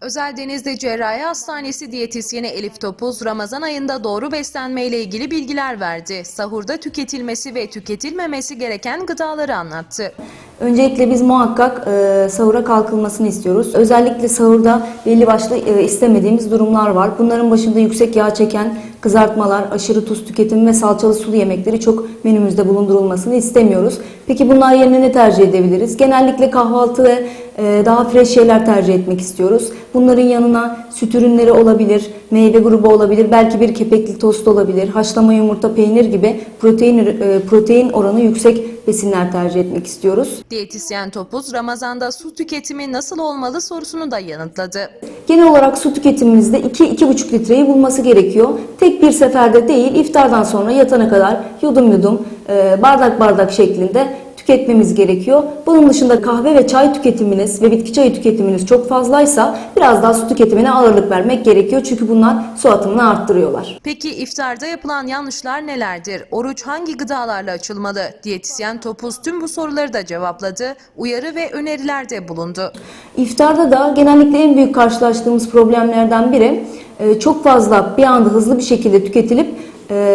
Özel Denizli Cerrahi Hastanesi diyetisyeni Elif Topuz, Ramazan ayında doğru beslenme ile ilgili bilgiler verdi. Sahurda tüketilmesi ve tüketilmemesi gereken gıdaları anlattı. Öncelikle biz muhakkak e, sahura kalkılmasını istiyoruz. Özellikle sahurda belli başlı e, istemediğimiz durumlar var. Bunların başında yüksek yağ çeken kızartmalar, aşırı tuz tüketimi ve salçalı sulu yemekleri çok menümüzde bulundurulmasını istemiyoruz. Peki bunlar yerine ne tercih edebiliriz? Genellikle kahvaltı ve e, daha fresh şeyler tercih etmek istiyoruz. Bunların yanına süt ürünleri olabilir, meyve grubu olabilir, belki bir kepekli tost olabilir, haşlama yumurta, peynir gibi protein e, protein oranı yüksek besinler tercih etmek istiyoruz. Diyetisyen Topuz, Ramazan'da su tüketimi nasıl olmalı sorusunu da yanıtladı. Genel olarak su tüketimimizde 2-2,5 litreyi bulması gerekiyor. Tek bir seferde değil, iftardan sonra yatana kadar yudum yudum, e, bardak bardak şeklinde tüketmemiz gerekiyor. Bunun dışında kahve ve çay tüketiminiz ve bitki çayı tüketiminiz çok fazlaysa biraz daha su tüketimine ağırlık vermek gerekiyor. Çünkü bunlar su atımını arttırıyorlar. Peki iftarda yapılan yanlışlar nelerdir? Oruç hangi gıdalarla açılmalı? Diyetisyen Topuz tüm bu soruları da cevapladı, uyarı ve önerilerde bulundu. İftarda da genellikle en büyük karşılaştığımız problemlerden biri e, çok fazla bir anda hızlı bir şekilde tüketilip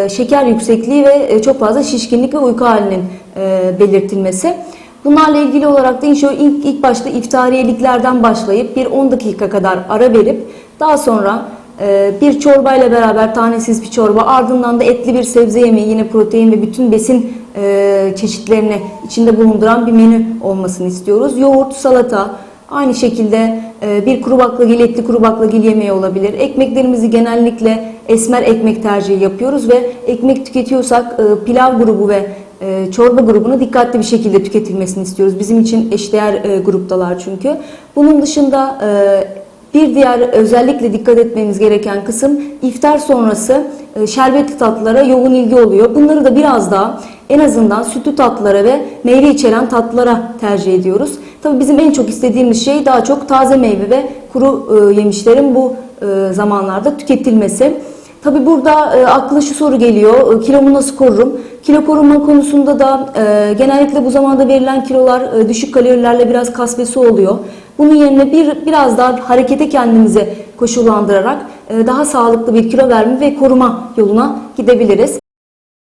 şeker yüksekliği ve e, çok fazla şişkinlik ve uyku halinin e, belirtilmesi. Bunlarla ilgili olarak da inşallah ilk, ilk başta iftariyeliklerden başlayıp bir 10 dakika kadar ara verip daha sonra e, bir çorbayla beraber tanesiz bir çorba ardından da etli bir sebze yemeği yine protein ve bütün besin çeşitlerini içinde bulunduran bir menü olmasını istiyoruz. Yoğurt, salata, aynı şekilde bir kuru baklagil, etli kuru baklagil yemeği olabilir. Ekmeklerimizi genellikle esmer ekmek tercihi yapıyoruz ve ekmek tüketiyorsak e, pilav grubu ve e, çorba grubunu dikkatli bir şekilde tüketilmesini istiyoruz. Bizim için eşdeğer e, gruptalar çünkü. Bunun dışında e, bir diğer özellikle dikkat etmemiz gereken kısım iftar sonrası e, şerbetli tatlılara yoğun ilgi oluyor. Bunları da biraz daha en azından sütlü tatlılara ve meyve içeren tatlılara tercih ediyoruz. Tabii bizim en çok istediğimiz şey daha çok taze meyve ve kuru e, yemişlerin bu e, zamanlarda tüketilmesi. Tabi burada e, akla şu soru geliyor, e, kilomu nasıl korurum? Kilo koruma konusunda da e, genellikle bu zamanda verilen kilolar e, düşük kalorilerle biraz kas ve su oluyor. Bunun yerine bir biraz daha harekete kendimizi koşullandırarak e, daha sağlıklı bir kilo verme ve koruma yoluna gidebiliriz.